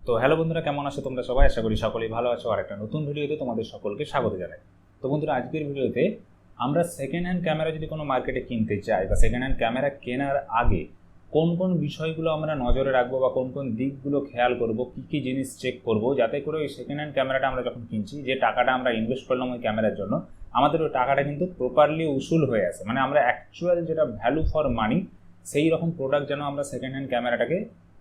তো হ্যালো বন্ধুরা, কেমন আছো তোমরা সবাই? আশা করি সকলেই ভালো আছো। আর একটা নতুন ভিডিওতে তোমাদের সকলকে স্বাগত জানাই। তো বন্ধুরা, আজকের ভিডিওতে আমরা সেকেন্ড হ্যান্ড ক্যামেরা যদি কোনো মার্কেটে কিনতে চাই বা সেকেন্ড হ্যান্ড ক্যামেরা কেনার আগে কোন কোন বিষয়গুলো আমরা নজরে রাখব বা কোন কোন দিকগুলো খেয়াল করব, কী কী জিনিস চেক করব, যাতে করে ওই সেকেন্ড হ্যান্ড ক্যামেরাটা আমরা যখন কিনছি, যে টাকাটা আমরা ইনভেস্ট করলাম ওই ক্যামেরার জন্য, আমাদের ওই টাকাটা কিন্তু প্রপারলি উসুল হয়ে আসে মানে আমরা অ্যাকচুয়াল যেটা ভ্যালু ফর মানি সেই রকম প্রোডাক্ট যেন আমরা সেকেন্ড হ্যান্ড ক্যামেরাটাকে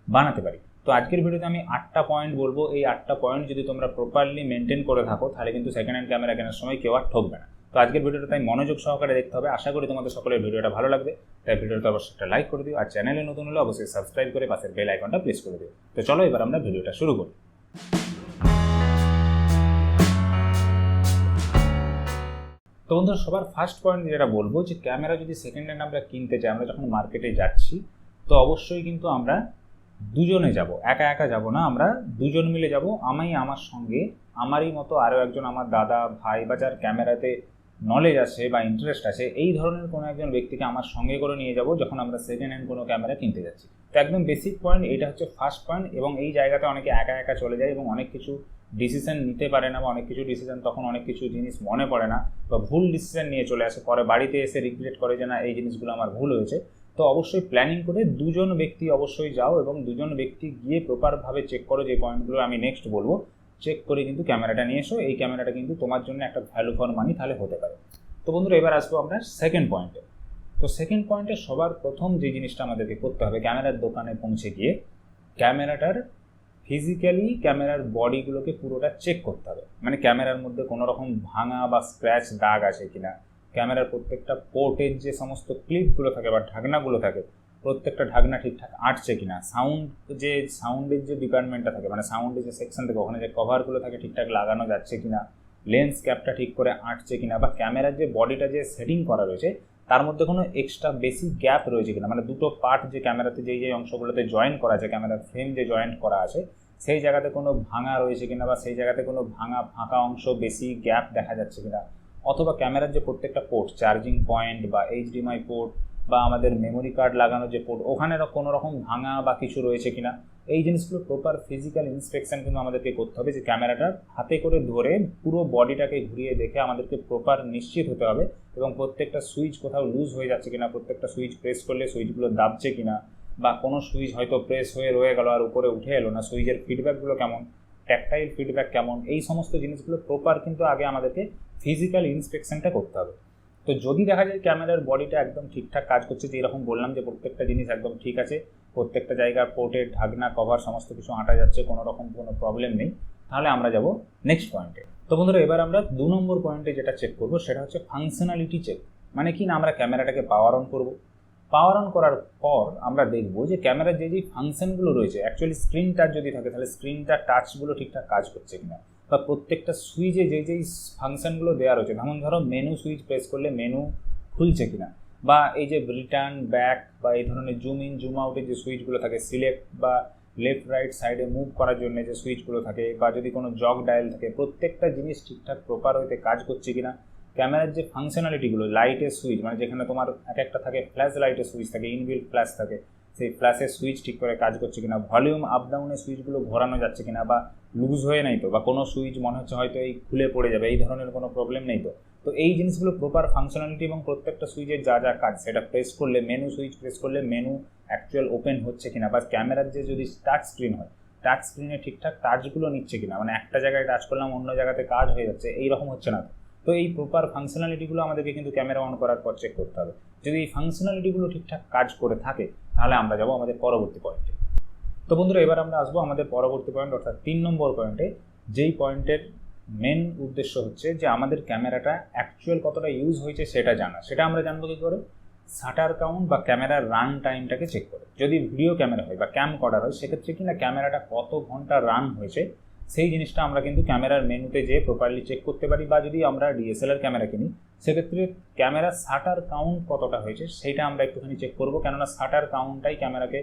বানাতে পারি। তো আজকের ভিডিওতে আমি আটটা পয়েন্ট বলব। এই আটটা পয়েন্ট যদি তোমরা প্রপারলি মেনটেন করে থাকো, তাহলে কিন্তু সেকেন্ড হ্যান্ড ক্যামেরা কেনার সময় কেউ আর ঠকবে না। তো আজকের ভিডিওটা তাই মনোযোগ সহকারে দেখতে হবে। আশা করি তোমাদের সকলের ভিডিওটা ভালো লাগবে। তাই ভিডিওটা অবশ্যই একটা লাইক করে দিও। আর চ্যানেলে নতুন হলে অবশ্যই সাবস্ক্রাইব করে পাশের বেল আইকনটা প্রেস করে দিও। তো চলো এবার আমরা ভিডিওটা শুরু করি। তো বন্ধুরা, সবার ফার্স্ট পয়েন্ট যেটা বলব যে ক্যামেরা যদি সেকেন্ড হ্যান্ড আমরা কিনতে চাই, আমরা যখন মার্কেটে যাচ্ছি, তো অবশ্যই কিন্তু আমরা দুজনে যাব, একা একা যাব না, আমরা দুজন মিলে যাব আমি আমার সঙ্গে, আমারই মতো আরও একজন আমার দাদা, ভাই বা যার ক্যামেরাতে নলেজ আছে বা ইন্টারেস্ট আছে এই ধরনের কোনো একজন ব্যক্তিকে আমার সঙ্গে করে নিয়ে যাব যখন আমরা সেকেন্ড হ্যান্ড কোনো ক্যামেরা কিনতে যাচ্ছি। তো একদম বেসিক পয়েন্ট এটা হচ্ছে ফার্স্ট পয়েন্ট এবং এই জায়গাতে অনেকে একা একা চলে যায় এবং অনেক কিছু ডিসিশন নিতে পারে না বা অনেক কিছু ডিসিশন তখন অনেক কিছু জিনিস মনে পড়ে না বা ভুল ডিসিশন নিয়ে চলে আসে, পরে বাড়িতে এসে রিগ্রেট করে যে না, এই জিনিসগুলো আমার ভুল হয়েছে। তো অবশ্যই প্ল্যানিং করে দুজন ব্যক্তি অবশ্যই যাও এবং দুজন ব্যক্তি গিয়ে প্রপারভাবে চেক করো যে পয়েন্টগুলো আমি নেক্সট বলব। চেক করে কিন্তু ক্যামেরাটা নিয়ে এসো। এই ক্যামেরাটা কিন্তু তোমার জন্য একটা ভ্যালু ফর মানি তাহলে হতে পারে। তো বন্ধুরা, এবার আসব আমরা সেকেন্ড পয়েন্টে তো সেকেন্ড পয়েন্টে সবার প্রথম যে জিনিসটা আমাদেরকে করতে হবে ক্যামেরার দোকানে পৌঁছে গিয়ে ক্যামেরাটার ফিজিক্যালি ক্যামেরার বডিগুলোকে পুরোটা চেক করতে হবে। মানে ক্যামেরার মধ্যে কোনো রকম ভাঙা বা স্ক্র্যাচ দাগ আছে কিনা। ক্যামেরার প্রত্যেকটা পোর্টের যে সমস্ত ক্লিপগুলো থাকে বা ঢাকনাগুলো থাকে, প্রত্যেকটা ঢাকনা ঠিকঠাক আটছে কিনা সাউন্ড যে সাউন্ডের যে ডিপার্টমেন্টটা থাকে মানে সাউন্ডের যে সেকশন থাকে ওখানে যে কভারগুলো থাকে ঠিকঠাক লাগানো যাচ্ছে কিনা লেন্স ক্যাপটা ঠিক করে আঁটছে কিনা, বা ক্যামেরার যে বডিটা যে সেটিং করা রয়েছে, তার মধ্যে কোনো এক্সট্রা বেশি গ্যাপ রয়েছে কিনা মানে দুটো পার্ট যে ক্যামেরাতে যেই যে অংশগুলোতে জয়েন করা আছে, ক্যামেরার ফ্রেম যে জয়েন্ট করা আছে, সেই জায়গাতে কোনো ভাঙা রয়েছে কিনা, বা সেই জায়গাতে কোনো ভাঙা, ফাঁকা অংশ বেশি গ্যাপ দেখা যাচ্ছে কিনা অথবা ক্যামেরার যে প্রত্যেকটা পোর্ট চার্জিং পয়েন্ট বা এইচডিএমআই পোর্ট বা আমাদের মেমোরি কার্ড লাগানো যে পোর্ট ওখানে কোনো রকম ভাঙা বা কিছু রয়েছে কিনা, এই জিনিসগুলো প্রপার ফিজিক্যাল ইন্সপেকশন কিন্তু আমাদেরকে করতে হবে যে ক্যামেরাটা হাতে করে ধরে পুরো বডিটাকে ঘুরিয়ে দেখে আমাদেরকে প্রপার নিশ্চিত হতে হবে এবং প্রত্যেকটা সুইচ কোথাও লুজ হয়ে যাচ্ছে কিনা, প্রত্যেকটা সুইচ প্রেস করলে সুইচগুলো দাবছে কিনা বা কোনো সুইচ হয়তো প্রেস হয়ে রয়ে গেল আর উপরে উঠে এলো না সুইচের ফিডব্যাকগুলো কেমন ট্যাকটাইল ফিডব্যাক কেমন, এই সমস্ত জিনিসগুলো প্রপার কিন্তু আগে আমাদেরকে ফিজিক্যাল ইন্সপেকশনটা করতে হবে। তো যদি দেখা যায় ক্যামেরার বডিটা একদম ঠিকঠাক কাজ করছে, যে এরকম বললাম যে প্রত্যেকটা জিনিস একদম ঠিক আছে, প্রত্যেকটা জায়গার পোর্টের ঢাকনা কভার সমস্ত কিছু আঁটা যাচ্ছে, কোনো রকম কোনো প্রবলেম নেই, তাহলে আমরা যাব নেক্সট পয়েন্টে তো বন্ধুরা, এবার আমরা দু নম্বর পয়েন্টে যেটা চেক করব, সেটা হচ্ছে ফাংশনালিটি চেক মানে কি না আমরা ক্যামেরাটাকে পাওয়ার অন করব? পাওয়ার অন করার পর আমরা দেখব যে ক্যামেরার যে যে ফাংশনগুলো রয়েছে অ্যাকচুয়ালি স্ক্রিন টাচ যদি থাকে, তাহলে স্ক্রিনটার টাচগুলো ঠিকঠাক কাজ করছে কিনা। বা প্রত্যেকটা সুইচে যে যেই ফাংশনগুলো দেওয়া রয়েছে, যেমন ধরো মেনু সুইচ প্রেস করলে মেনু খুলছে কিনা, বা এই যে রিটার্ন ব্যাক বা এই ধরনের জুম ইন জুম আউটের যে সুইচগুলো থাকে সিলেক্ট বা লেফট রাইট সাইডে মুভ করার জন্য যে সুইচগুলো থাকে, বা যদি কোনো জগ ডায়াল থাকে, প্রত্যেকটা জিনিস ঠিকঠাক প্রপার হইতে কাজ করছে কিনা ক্যামেরার যে ফাংশনালিটিগুলো লাইটের সুইচ মানে যেখানে তোমার এক একটা থাকে ফ্ল্যাশ লাইটের সুইচ থাকে ইনবিল্ট ফ্ল্যাশ থাকে, সেই ফ্ল্যাশের সুইচ ঠিক করে কাজ করছে কিনা ভলিউম আপ ডাউনের সুইচগুলো ঘোরানো যাচ্ছে কিনা, বা লুজ হয়ে নাই তো, বা কোনো সুইচ মনে হচ্ছে হয়তো এই খুলে পড়ে যাবে, এই ধরনের কোনো প্রবলেম নেই তো। তো এই জিনিসগুলো প্রপার ফাংশনালিটি এবং প্রত্যেকটা সুইচের যা যা কাজ, সেটা প্রেস করলে মেনু সুইচ প্রেস করলে মেনু অ্যাকচুয়াল ওপেন হচ্ছে কিনা, বা ক্যামেরার যে যদি টাচ স্ক্রিন হয় টাচ স্ক্রিনে ঠিকঠাক টাচগুলো নিচ্ছে কিনা মানে একটা জায়গায় টাচ করলাম, অন্য জায়গাতে কাজ হয়ে যাচ্ছে, এইরকম হচ্ছে না তো। এই প্রপার ফাংশনালিটিগুলো আমাদেরকে কিন্তু ক্যামেরা অন করার পর চেক করতে হবে। যদি এই ফাংশনালিটিগুলো ঠিকঠাক কাজ করে থাকে, তাহলে আমরা যাব আমাদের পরবর্তী পয়েন্টে তো বন্ধুরা, এবার আমরা আসব আমাদের পরবর্তী পয়েন্ট অর্থাৎ তিন নম্বর পয়েন্টে যেই পয়েন্টের মেন উদ্দেশ্য হচ্ছে যে আমাদের ক্যামেরাটা অ্যাকচুয়াল কতটা ইউজ হয়েছে সেটা জানা। সেটা আমরা জানব কী করে? শাটার কাউন্ট বা ক্যামেরার রান টাইমটাকে চেক করে। যদি ভিডিও ক্যামেরা হয় বা ক্যাম করার হয়, সেক্ষেত্রে কি না ক্যামেরাটা কত ঘণ্টা রান হয়েছে, সেই জিনিসটা আমরা কিন্তু ক্যামেরার মেনুতে যেয়ে প্রপারলি চেক করতে পারি বা যদি আমরা ডিএসএলআর ক্যামেরা কিনি, সেক্ষেত্রে ক্যামেরার শাটার কাউন্ট কতটা হয়েছে সেইটা আমরা একটুখানি চেক করব। কেননা শাটার কাউন্টটাই ক্যামেরাকে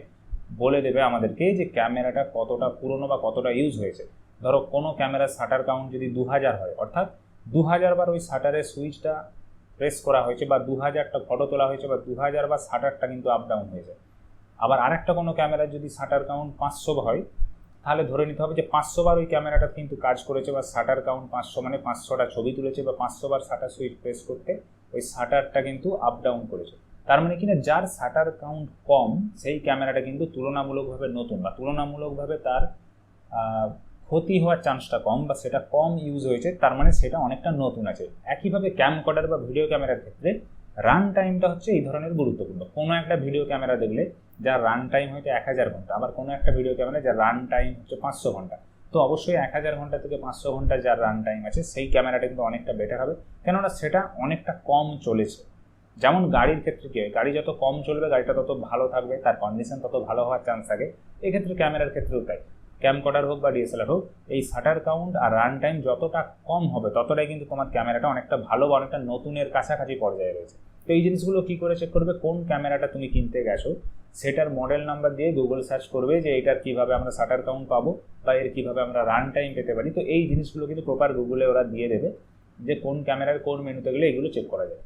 বলে দেবে আমাদেরকে যে ক্যামেরাটা কতটা পুরনো বা কতটা ইউজ হয়েছে। ধরো কোনো ক্যামেরার শাটার কাউন্ট যদি দু হাজার হয়, অর্থাৎ দু হাজার বার ওই শাটারের সুইচটা প্রেস করা হয়েছে বা দু হাজারটা ফটো তোলা হয়েছে বা দু হাজার বা শাটারটা কিন্তু আপ ডাউন হয়ে যায় আবার আরেকটা কোনো ক্যামেরার যদি শাটার কাউন্ট পাঁচশো হয়, তাহলে ধরে নিতে হবে যে পাঁচশো বার ওই ক্যামেরাটা কিন্তু কাজ করেছে বা শাটার কাউন্ট পাঁচশো মানে পাঁচশোটা ছবি তুলেছে বা পাঁচশো বার শাটার সুইচ প্রেস করতে, ওই শাটারটা কিন্তু আপ ডাউন করেছে। তার মানে কিনা যার শাটার কাউন্ট কম, সেই ক্যামেরাটা কিন্তু তুলনামূলকভাবে নতুন বা তুলনামূলকভাবে তার ক্ষতি হওয়ার চান্সটা কম বা সেটা কম ইউজ হয়েছে, তার মানে সেটা অনেকটা নতুন আছে। একইভাবে ক্যামকর্ডার বা ভিডিও ক্যামেরার ক্ষেত্রে রান টাইমটা হচ্ছে এই ধরনের গুরুত্বপূর্ণ। কোনো একটা ভিডিও ক্যামেরা দেখলে যার রান টাইম হয়তো এক হাজার ঘণ্টা, আবার কোনো একটা ভিডিও ক্যামেরা যার রান টাইম হচ্ছে পাঁচশো ঘণ্টা। তো অবশ্যই এক হাজার ঘণ্টা থেকে পাঁচশো ঘণ্টা যার রান টাইম আছে, সেই ক্যামেরাটা কিন্তু অনেকটা বেটার হবে। কেননা সেটা অনেকটা কম চলেছে। যেমন গাড়ির ক্ষেত্রে কী হয়, গাড়ি যত কম চলবে, গাড়িটা তত ভালো থাকবে, তার কন্ডিশন তত ভালো হওয়ার চান্স থাকে। এক্ষেত্রে ক্যামেরার ক্ষেত্রেও তাই। ক্যামকর্ডার হোক বা ডিএসএলআর হোক, এই শাটার কাউন্ট আর রান টাইম যতটা কম হবে, ততটাই কিন্তু তোমার ক্যামেরাটা অনেকটা ভালো বা অনেকটা নতুনের কাছাকাছি পর্যায়ে রয়েছে। তো এই জিনিসগুলো কী করে চেক করবে? কোন ক্যামেরাটা তুমি কিনতে গেছো? সেটার মডেল নাম্বার দিয়ে গুগল সার্চ করবে যে এটার কীভাবে আমরা শাটার কাউন্ট পাবো বা এর কীভাবে আমরা রান টাইম পেতে পারি। তো এই জিনিসগুলো কিন্তু প্রপার গুগলে ওরা দিয়ে দেবে যে কোন ক্যামেরার কোন মেনুতে গেলে এগুলো চেক করা যায়।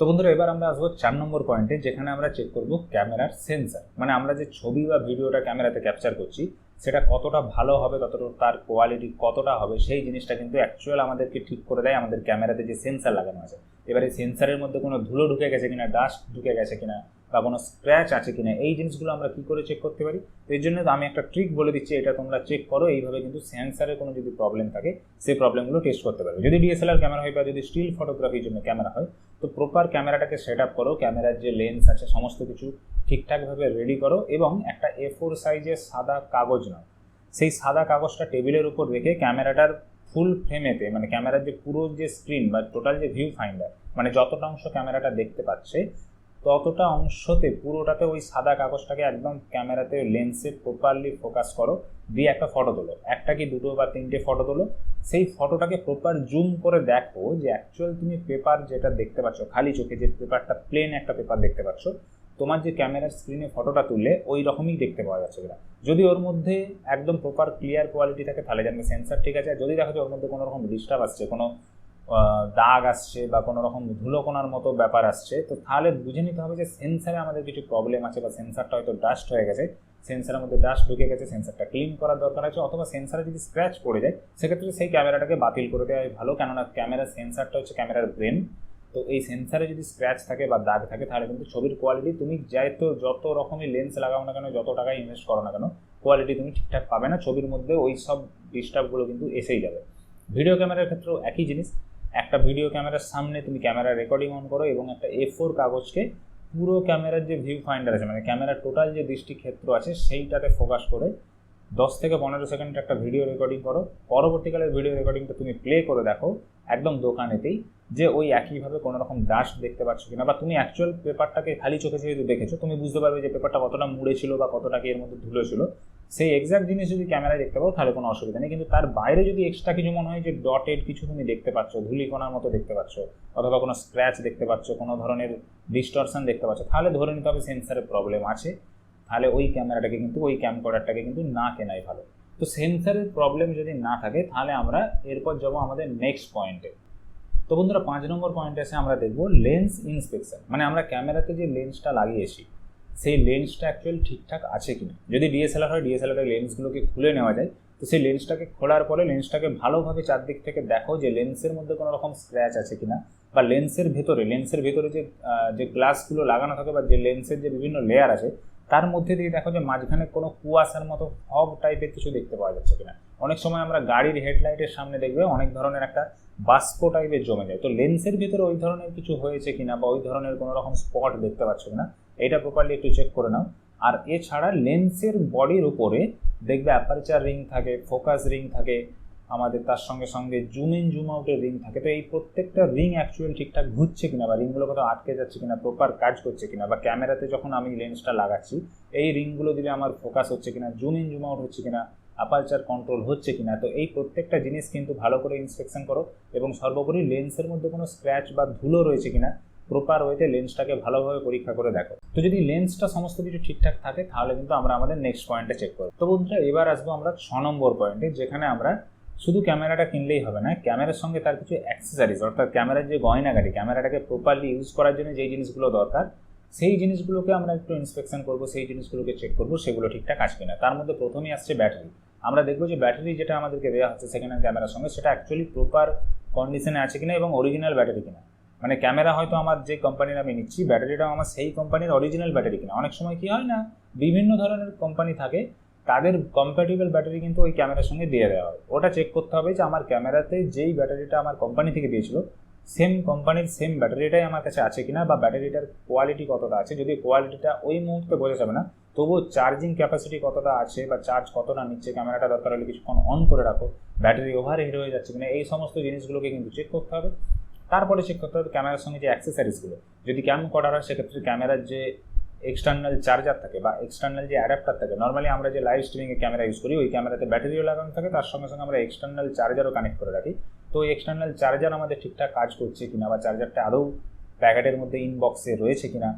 তো বন্ধুরা, এবার আমরা আসব চার নম্বর পয়েন্টে যেখানে আমরা চেক করব ক্যামেরার সেন্সার মানে আমরা যে ছবি বা ভিডিওটা ক্যামেরাতে ক্যাপচার করছি, সেটা কতটা ভালো হবে ততটা তার কোয়ালিটি কতটা হবে, সেই জিনিসটা কিন্তু অ্যাকচুয়াল আমাদেরকে ঠিক করে দেয়, আমাদের ক্যামেরাতে যে সেন্সার লাগানো আছে। এবারে সেন্সারের মধ্যে কোনো ধুলো ঢুকে গেছে কিনা ডাস্ট ঢুকে গেছে কিনা বা কোনো স্ক্র্যাচ আছে কিনা, এই জিনিসগুলো আমরা কী করে চেক করতে পারি? তো এর জন্য আমি একটা ট্রিক বলে দিচ্ছি, এটা তোমরা চেক করো, এইভাবে কিন্তু সেন্সারের কোনো যদি প্রবলেম থাকে, সেই প্রবলেমগুলো টেস্ট করতে পারবে। যদি ডিএসএলআর ক্যামেরা হয় বা যদি স্টিল ফটোগ্রাফির জন্য ক্যামেরা হয়, তো প্রপার ক্যামেরাটাকে সেট আপ করো ক্যামেরার যে লেন্স আছে, সমস্ত কিছু ঠিকঠাকভাবে রেডি করো এবং একটা এ ফোর সাইজের সাদা কাগজ নাও। সেই সাদা কাগজটা টেবিলের উপর রেখে ক্যামেরাটার ফুল ফ্রেমেতে মানে ক্যামেরার যে পুরো যে স্ক্রিন বা টোটাল যে ভিউ ফাইন্ডার মানে যতটা অংশ ক্যামেরাটা দেখতে পাচ্ছে ততটা অংশতে পুরোটাতে ওই সাদা কাগজটাকে একদম ক্যামেরাতে লেন্সে প্রপারলি ফোকাস করো, দিয়ে একটা ফটো তোলো। একটা কি দুটো বা তিনটে ফটো তোলো। সেই ফটোটাকে প্রপার জুম করে দেখো যে অ্যাকচুয়াল তুমি পেপার যেটা দেখতে পাচ্ছ, খালি চোখে যে পেপারটা প্লেন একটা পেপার দেখতে পাচ্ছ, তোমার যে ক্যামেরার স্ক্রিনে ফটোটা তুললে ওই রকমই দেখতে পাওয়া যাচ্ছে কিনা। যদি ওর মধ্যে একদম প্রপার ক্লিয়ার কোয়ালিটি থাকে, তাহলে জানবে সেন্সার ঠিক আছে। যদি দেখা যায় ওর মধ্যে কোনো রকম ডিস্টার্ব আসছে কোনো দাগ আসছে বা কোনো রকম ধুলোকোনার মতো ব্যাপার আসছে, তো তাহলে বুঝে নিতে হবে যে সেন্সারে আমাদের কিছু প্রবলেম আছে বা সেন্সারটা হয়তো ডাস্ট হয়ে গেছে সেন্সারের মধ্যে ডাস্ট ঢুকে গেছে সেন্সারটা ক্লিন করার দরকার আছে, অথবা সেন্সারে যদি স্ক্র্যাচ পড়ে যায়, সেক্ষেত্রে সেই ক্যামেরাটাকে বাতিল করে দেওয়া ভালো, কেননা ক্যামেরার সেন্সারটা হচ্ছে ক্যামেরার ব্রেন তো এই সেন্সারে যদি স্ক্র্যাচ থাকে বা দাগ থাকে, তাহলে কিন্তু ছবির কোয়ালিটি তুমি যাইতো যত রকমই লেন্স লাগাও না কেন, যত টাকা ইনভেস্ট করো না কেন কোয়ালিটি তুমি ঠিকঠাক পাবে না, ছবির মধ্যে ওই সব ডিস্টার্বগুলো কিন্তু এসেই যাবে। ভিডিও ক্যামেরার ক্ষেত্রেও একই জিনিস একটা ভিডিও ক্যামেরার সামনে তুমি ক্যামেরা রেকর্ডিং অন করো এবং একটা এ ফোর কাগজকে পুরো ক্যামেরার যে ভিউ ফাইন্ডার আছে মানে ক্যামেরার টোটাল যে দৃষ্টিক্ষেত্র আছে, সেইটাতে ফোকাস করে দশ থেকে পনেরো সেকেন্ড একটা ভিডিও রেকর্ডিং করো। পরবর্তীকালে ভিডিও রেকর্ডিংটা তুমি প্লে করে দেখো একদম দোকানেতেই যে ওই একইভাবে কোনো রকম ডাস্ট দেখতে পাচ্ছ কিনা বা তুমি অ্যাকচুয়াল পেপারটাকে খালি চোখে যেহেতু দেখেছ, তুমি বুঝতে পারবে যে পেপারটা কতটা মুড়ে ছিল বা কতটা এর মধ্যে ধুলো ছিল। সেই এক্সাক্ট জিনিস যদি ক্যামেরায় দেখতে পাও, তাহলে কোনো অসুবিধা নেই। কিন্তু তার বাইরে যদি এক্সট্রা কিছু মনে হয় যে ডটেড কিছু তুমি দেখতে পাচ্ছ ধুলিকণার মতো দেখতে পাচ্ছ, অথবা কোনো স্ক্র্যাচ দেখতে পাচ্ছ, কোনো ধরনের ডিস্টরশন দেখতে পাচ্ছ, তাহলে ধরে নিতে হবে সেন্সারের প্রবলেম আছে। তাহলে ওই ক্যামেরাটাকে কিন্তু, ওই ক্যামকর্ডারটাকে কিন্তু না কেনাই ভালো। তো সেন্সারের প্রবলেম যদি না থাকে, তাহলে আমরা এরপর যাব আমাদের নেক্সট পয়েন্টে তো বন্ধুরা, পাঁচ নম্বর পয়েন্টে এসে আমরা দেখব লেন্স ইন্সপেকশন মানে আমরা ক্যামেরাতে যে লেন্সটা লাগিয়েছি সেই লেন্সটা অ্যাকচুয়াল ঠিকঠাক আছে কিনা? যদি ডিএসএলআর হয় ডিএসএলআরের লেন্সগুলোকে খুলে নেওয়া যায়, তো সেই লেন্সটাকে খোলার পরে লেন্সটাকে ভালোভাবে চারদিক থেকে দেখো যে লেন্সের মধ্যে কোনো রকম স্ক্র্যাচ আছে কিনা, বা লেন্সের ভেতরে লেন্সের ভেতরে যে যে গ্লাসগুলো লাগানো থাকে, বা যে লেন্সের যে বিভিন্ন লেয়ার আছে, তার মধ্যে দিয়ে দেখো যে মাঝখানে কোনো কুয়াশার মতো ফগ টাইপের কিছু দেখতে পাওয়া যাচ্ছে কিনা। অনেক সময় আমরা গাড়ির হেডলাইটের সামনে দেখবে অনেক ধরনের একটা বাষ্প টাইপের জমে যায়। তো লেন্সের ভিতরে ওই ধরনের কিছু হয়েছে কিনা, বা ওই ধরনের কোনো রকম স্পট দেখতে পাচ্ছ কিনা এটা প্রপারলি একটু চেক করে নাও। আর এছাড়া লেন্সের বডির উপরে দেখবে অ্যাপারচার রিং থাকে ফোকাস রিং থাকে, আমাদের তার সঙ্গে সঙ্গে জুম ইন জুম আউটের রিং থাকে। তো এই প্রত্যেকটা রিং অ্যাকচুয়াল ঠিকঠাক ঘুরছে কিনা বা রিংগুলো কোথাও আটকে যাচ্ছে কিনা প্রপার কাজ করছে কিনা বা ক্যামেরাতে যখন আমি লেন্সটা লাগাচ্ছি, এই রিংগুলো দিলে আমার ফোকাস হচ্ছে কিনা জুম ইন জুম আউট হচ্ছে কিনা অ্যাপারচার কন্ট্রোল হচ্ছে কিনা, তো এই প্রত্যেকটা জিনিস কিন্তু ভালো করে ইন্সপেকশন করো এবং সর্বোপরি লেন্সের মধ্যে কোনো স্ক্র্যাচ বা ধুলো রয়েছে কিনা প্রপার ওয়েতে লেন্সটাকে ভালোভাবে পরীক্ষা করে দেখো। তো যদি লেন্সটা সমস্ত কিছু ঠিকঠাক থাকে, তাহলে কিন্তু আমরা আমাদের নেক্সট পয়েন্টে চেক করব। তো বন্ধুরা, এবার আসব আমরা ছ নম্বর পয়েন্টে যেখানে আমরা শুধু ক্যামেরাটা কিনলেই হবে না, ক্যামেরার সঙ্গে তার কিছু অ্যাক্সেসারিজ অর্থাৎ ক্যামেরার যে গয়নাগাড়ি ক্যামেরাটাকে প্রপারলি ইউজ করার জন্য যেই জিনিসগুলো দরকার, সেই জিনিসগুলোকে আমরা একটু ইন্সপেকশন করব, সেই জিনিসগুলোকে চেক করব, সেগুলো ঠিকঠাক আসবে না। তার মধ্যে প্রথমেই আসছে ব্যাটারি আমরা দেখব যে ব্যাটারি যেটা আমাদেরকে দেওয়া হচ্ছে সেকেন্ড হ্যান্ড ক্যামেরার সঙ্গে, সেটা অ্যাকচুয়ালি প্রপার কন্ডিশনে আছে কিনা এবং অরিজিনাল ব্যাটারি কিনা। মানে ক্যামেরা হয়তো আমার যে কোম্পানির আমি নিচ্ছি, ব্যাটারিটাও আমার সেই কোম্পানির অরিজিনাল ব্যাটারি কিনা। অনেক সময় কি হয় না, বিভিন্ন ধরনের কোম্পানি থাকে, তাদের কম্প্যাটেবল ব্যাটারি কিন্তু ওই ক্যামেরার সঙ্গে দিয়ে দেওয়া হয়। ওটা চেক করতে হবে যে আমার ক্যামেরাতে যেই ব্যাটারিটা আমার কোম্পানি থেকে দিয়েছিল সেম কোম্পানির সেম ব্যাটারিটাই আমার কাছে আছে কিনা বা ব্যাটারিটার কোয়ালিটি কতটা আছে। যদি কোয়ালিটিটা ওই মুহূর্তে বোঝা যাবে না, তবুও চার্জিং ক্যাপাসিটি কতটা আছে বা চার্জ কতটা নিচ্ছে, ক্যামেরাটা দরকার হলে কিছুক্ষণ অন করে রাখো, ব্যাটারি ওভার হিট হয়ে যাচ্ছে কিনা, এই সমস্ত জিনিসগুলোকে কিন্তু চেক করতে হবে। তারপরে হবে ক্যামেরার সঙ্গে যে অ্যাক্সেসারিজগুলো যদি ক্যাম করার হয়, সেক্ষেত্রে ক্যামেরার যে এক্সটার্নাল চার্জার থাকে বা এক্সটার্নাল যে অ্যাডাপ্টার থাকে নর্মালি আমরা যে লাইভ স্ট্রিমিংয়ে ক্যামেরা ইউজ করি, ওই ক্যামেরাতে ব্যাটারিও লাগানো থাকে, তার সঙ্গে সঙ্গে আমরা এক্সটার্নাল চার্জারও কানেক্ট করে রাখি। তো ওই এক্সটার্নাল চার্জার আমাদের ঠিকঠাক কাজ করছে কিনা বা চার্জারটা আদৌ প্যাকেটের মধ্যে ইনবক্সে রয়েছে কিনা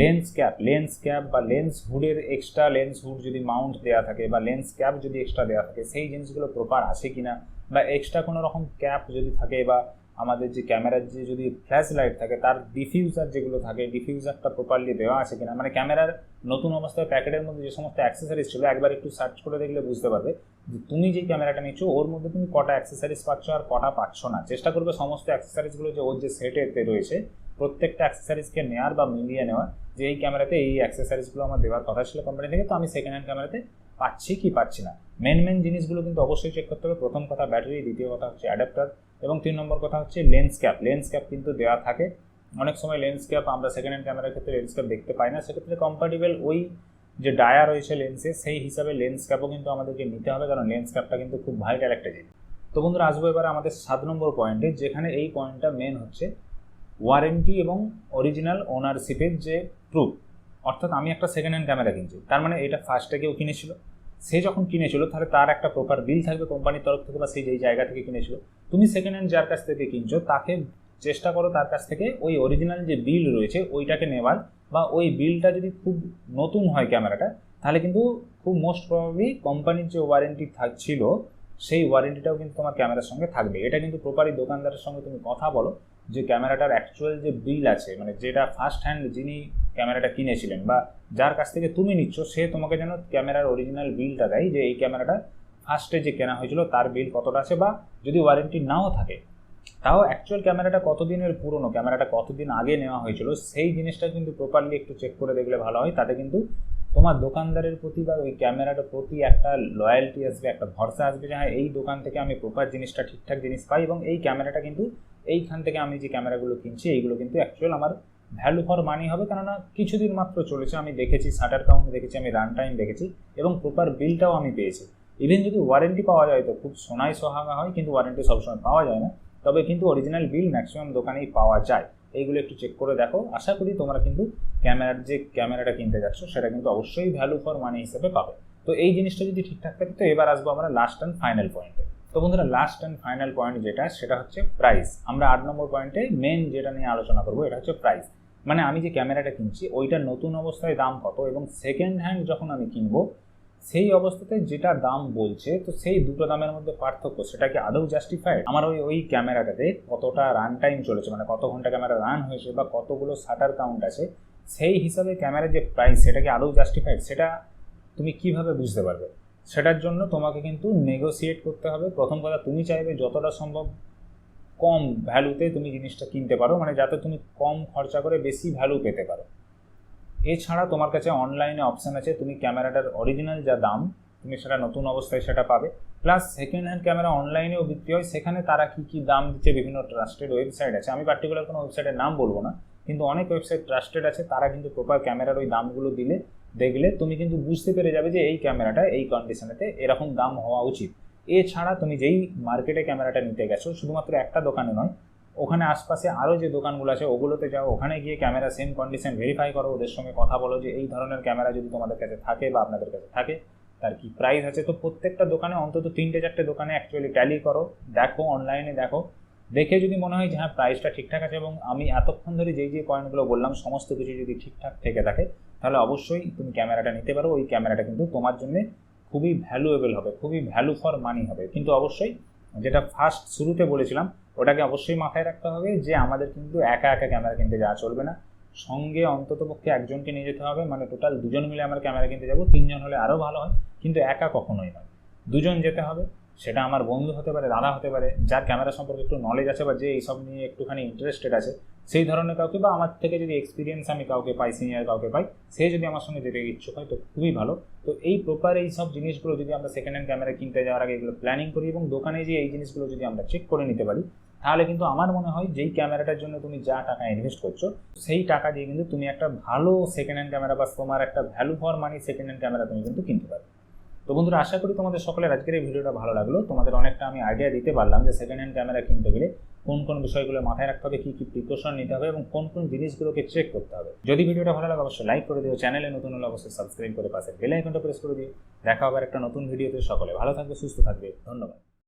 লেন্স ক্যাপ লেন্স ক্যাপ বা লেন্স হুডের এক্সট্রা লেন্স হুড যদি মাউন্ট দেওয়া থাকে বা লেন্স ক্যাপ যদি এক্সট্রা দেওয়া থাকে, সেই জিনিসগুলো প্রপার আছে কিনা বা এক্সট্রা কোনো রকম ক্যাপ যদি থাকে বা আমাদের যে ক্যামেরার যে যদি ফ্ল্যাশ লাইট থাকে, তার ডিফিউজার যেগুলো থাকে ডিফিউজারটা প্রপারলি দেওয়া আছে কিনা মানে ক্যামেরার নতুন অবস্থায় প্যাকেটের মধ্যে যে সমস্ত অ্যাক্সেসারিজ ছিল, একবার একটু সার্চ করে দেখলে বুঝতে পারবে যে তুমি যে ক্যামেরাটা নিচ্ছ, ওর মধ্যে তুমি কটা অ্যাক্সেসারিজ পাচ্ছ আর কটা পাচ্ছ না। চেষ্টা করবে সমস্ত অ্যাক্সেসারিজগুলো যে ওর যে সেটেতে রয়েছে, প্রত্যেকটা অ্যাক্সেসারিজকে নেওয়ার বা মিলিয়ে নেওয়ার, যে এই ক্যামেরাতে এই অ্যাক্সেসারিজগুলো আমার দেওয়ার কথা ছিল কোম্পানি থেকে, তো আমি সেকেন্ড হ্যান্ড ক্যামেরাতে পাচ্ছি কি পাচ্ছি না। মেন মেন জিনিসগুলো কিন্তু অবশ্যই চেক করতে হবে। প্রথম কথা ব্যাটারি দ্বিতীয় কথা হচ্ছে অ্যাডাপ্টার এবং তিন নম্বর কথা হচ্ছে লেন্স ক্যাপ লেন্স ক্যাপ কিন্তু দেওয়া থাকে। অনেক সময় লেন্স ক্যাপ আমরা সেকেন্ড হ্যান্ড ক্যামেরার ক্ষেত্রে লেন্স ক্যাপ দেখতে পাই না। সেক্ষেত্রে কম্পার্টেবল ওই যে ডায়া রয়েছে লেন্সে সেই হিসাবে লেন্স ক্যাপও কিন্তু আমাদেরকে নিতে হবে, কারণ লেন্স ক্যাপটা কিন্তু খুব ভাইটাল একটা জিনিস। তো বন্ধুরা, আসব এবার আমাদের সাত নম্বর পয়েন্টে যেখানে এই পয়েন্টটা মেন হচ্ছে ওয়ারেন্টি এবং অরিজিনাল ওনারশিপের যে প্রুফ অর্থাৎ আমি একটা সেকেন্ড হ্যান্ড ক্যামেরা কিনছি। তার মানে এটা ফার্স্টে কেউ কিনেছিল। সে যখন কিনেছিল, তাহলে তার একটা প্রপার বিল থাকবে কোম্পানির তরফ থেকে বা সেই যেই জায়গা থেকে কিনেছিল। তুমি সেকেন্ড হ্যান্ড যার কাছ থেকে কিনছো, তাকে চেষ্টা করো তার কাছ থেকে ওই অরিজিনাল যে বিল রয়েছে, ওইটাকে নেওয়ার বা ওই বিলটা যদি খুব নতুন হয় ক্যামেরাটা তাহলে কিন্তু খুব মোস্ট প্রবাবলি কোম্পানির যে ওয়ারেন্টি ছিল সেই ওয়ারেন্টিটাও কিন্তু তোমার ক্যামেরার সঙ্গে থাকবে। এটা কিন্তু প্রপারই দোকানদারের সঙ্গে তুমি কথা বলো যে ক্যামেরাটার অ্যাকচুয়াল যে বিল আছে মানে যেটা ফার্স্ট হ্যান্ড যিনি ক্যামেরাটা কিনেছিলেন বা যার কাছ থেকে তুমি নিচ্ছ, সে তোমাকে যেন ক্যামেরার অরিজিনাল বিলটা দেয় যে এই ক্যামেরাটা ফার্স্টে যে কেনা হয়েছিল, তার বিল কতটা আছে বা যদি ওয়ারেন্টি নাও থাকে, তাও অ্যাকচুয়াল ক্যামেরাটা কতদিনের পুরনো, ক্যামেরাটা কতদিন আগে নেওয়া হয়েছিল, সেই জিনিসটা কিন্তু প্রপারলি একটু চেক করে দেখলে ভালো হয়। তাতে কিন্তু তোমার দোকানদারের প্রতি বা ওই ক্যামেরাটার প্রতি একটা লয়্যালটি আসবে, একটা ভরসা আসবে যে হ্যাঁ এই দোকান থেকে আমি প্রপার জিনিসটা, ঠিকঠাক জিনিস পাই এবং এই ক্যামেরাটা কিন্তু এইখান থেকে আমি যে ক্যামেরাগুলো কিনছি, এইগুলো কিন্তু অ্যাকচুয়াল আমার ভ্যালু ফর মানি হবে কেননা কিছুদিন মাত্র চলেছে, আমি দেখেছি, শাটার কাউন্ট দেখেছি, আমি রান টাইম দেখেছি এবং প্রপার বিলটাও আমি পেয়েছি। ইভেন যদি ওয়ারেন্টি পাওয়া যায় তো খুব সোনায় সোহাগা হয়, কিন্তু ওয়ারেন্টি সবসময় পাওয়া যায় না। তবে কিন্তু অরিজিনাল বিল ম্যাক্সিমাম দোকানেই পাওয়া যায়। এইগুলো একটু চেক করে দেখো। আশা করি তোমরা কিন্তু ক্যামেরার যে ক্যামেরাটা কিনতে যাচ্ছ, সেটা কিন্তু অবশ্যই ভ্যালু ফর মানি হিসেবে পাবে। তো এই জিনিসটা যদি ঠিকঠাক থাকে, তো এবার আসব আমরা লাস্ট অ্যান্ড ফাইনাল পয়েন্টে তো বন্ধুরা লাস্ট অ্যান্ড ফাইনাল পয়েন্ট যেটা, সেটা হচ্ছে প্রাইস আমরা আট নম্বর পয়েন্টে মেন যেটা নিয়ে আলোচনা করব, এটা হচ্ছে প্রাইস মানে আমি যে ক্যামেরাটা কিনছি, ওইটা নতুন অবস্থায় দাম কত এবং সেকেন্ড হ্যান্ড যখন আমি কিনবো, সেই অবস্থাতে যেটা দাম বলছে, তো সেই দুটো দামের মধ্যে পার্থক্য, সেটা কি আদৌ জাস্টিফাইড আমার ওই ওই ক্যামেরাটাতে কতটা রান টাইম চলেছে মানে কত ঘণ্টা ক্যামেরা রান হয়েছে বা কতগুলো শাটার কাউন্ট আছে, সেই হিসাবে ক্যামেরার যে প্রাইস সেটা কি আদৌ জাস্টিফাইড সেটা তুমি কীভাবে বুঝতে পারবে? সেটার জন্য তোমাকে কিন্তু নেগোসিয়েট করতে হবে। প্রথম কথা, তুমি চাইবে যতটা সম্ভব কম ভ্যালুতে তুমি জিনিসটা কিনতে পারো মানে যাতে তুমি কম খরচা করে বেশি ভ্যালু পেতে পারো। এছাড়া তোমার কাছে অনলাইনে অপশান আছে, তুমি ক্যামেরাটার অরিজিনাল যা দাম, তুমি সেটা নতুন অবস্থায় সেটা পাবে। প্লাস সেকেন্ড হ্যান্ড ক্যামেরা অনলাইনেও বিক্রি হয়, সেখানে তারা কী কী দাম দিচ্ছে বিভিন্ন ট্রাস্টেড ওয়েবসাইট আছে। আমি পার্টিকুলার কোনো ওয়েবসাইটের নাম বলব না, কিন্তু অনেক ওয়েবসাইট ট্রাস্টেড আছে, তারা কিন্তু প্রপার ক্যামেরার ওই দামগুলো দিলে দেখলে তুমি কিন্তু বুঝতে পেরে যাবে যে এই ক্যামেরাটা, এই কন্ডিশনেতে এরকম দাম হওয়া উচিত। এছাড়া তুমি যেই মার্কেটে ক্যামেরাটা নিতে গেছো, শুধুমাত্র একটা দোকানে নয়, ওখানে আশপাশে আরও যে দোকানগুলো আছে, ওগুলোতে যাও, ওখানে গিয়ে ক্যামেরা সেম কন্ডিশন ভেরিফাই করো, ওদের সঙ্গে কথা বলো যে এই ধরনের ক্যামেরা যদি তোমাদের কাছে থাকে বা আপনাদের কাছে থাকে, তার কি প্রাইস আছে? তো প্রত্যেকটা দোকানে, অন্তত তিনটে চারটে দোকানে অ্যাকচুয়ালি ট্যালি করো, দেখো অনলাইনে দেখো। দেখে যদি মনে হয় যে হ্যাঁ প্রাইসটা ঠিকঠাক আছে এবং আমি এতক্ষণ ধরে যেই যে পয়েন্টগুলো বললাম, সমস্ত কিছু যদি ঠিকঠাক থেকে থাকে তাহলে অবশ্যই তুমি ক্যামেরাটা নিতে পারো, ওই ক্যামেরাটা কিন্তু তোমার জন্য খুবই ভ্যালুয়েবল হবে, খুবই ভ্যালু ফর মানি হবে। কিন্তু অবশ্যই যেটা ফার্স্ট শুরুতে বলেছিলাম, ওটাকে অবশ্যই মাথায় রাখতে হবে যে আমাদের কিন্তু একা একা ক্যামেরা কিনতে যাওয়া চলবে না। সঙ্গে অন্তত পক্ষে একজনকে নিয়ে যেতে হবে মানে টোটাল দুজন মিলে আমরা ক্যামেরা কিনতে যাব, তিনজন হলে আরও ভালো হয়, কিন্তু একা কখনোই নয়। দুজন যেতে হবে, সেটা আমার বন্ধু হতে পারে, দাদা হতে পারে, যার ক্যামেরা সম্পর্কে একটু নলেজ আছে বা যে এইসব নিয়ে একটুখানি ইন্টারেস্টেড আছে সেই ধরনের কাউকে বা আমার থেকে যদি এক্সপিরিয়েন্স আমি কাউকে পাই সিনিয়র কাউকে পাই, সে যদি আমার সঙ্গে যেতে ইচ্ছুক হয়, তো খুবই ভালো। তো এই প্রপার এই সব জিনিসগুলো যদি আমরা সেকেন্ড হ্যান্ড ক্যামেরা কিনতে যাওয়ার আগে এগুলো প্ল্যানিং করি এবং দোকানে যে এই জিনিসগুলো যদি আমরা চেক করে নিতে পারি, তাহলে কিন্তু আমার মনে হয় যেই ক্যামেরাটার জন্য তুমি যা টাকা ইনভেস্ট করছ, সেই টাকা দিয়ে কিন্তু তুমি একটা ভালো সেকেন্ড হ্যান্ড ক্যামেরা বা তোমার একটা value for money second hand camera তুমি কিন্তু কিনতে পারবে তো বন্ধুরা, আশা করি তোমাদের সকলের আজকের এই ভিডিওটা ভালো লাগল। তোমাদের অনেকটা আমি আইডিয়া দিতে পারলাম যে সেকেন্ড হ্যান্ড ক্যামেরা কিনতে গেলে কোন কোন বিষয়গুলো মাথায় রাখতে হবে, কী কী প্রিকশন নিতে হবে এবং কোন কোন জিনিসগুলোকে চেক করতে হবে। যদি ভিডিওটা ভালো লাগে অবশ্যই লাইক করে দিও চ্যানেলে নতুন হলে অবশ্যই সাবস্ক্রাইব করে পাশে বেল আইকনটা প্রেস করে দিও। দেখা হবে একটা নতুন ভিডিওতে সকলে ভালো থাকবে, সুস্থ থাকবে। ধন্যবাদ।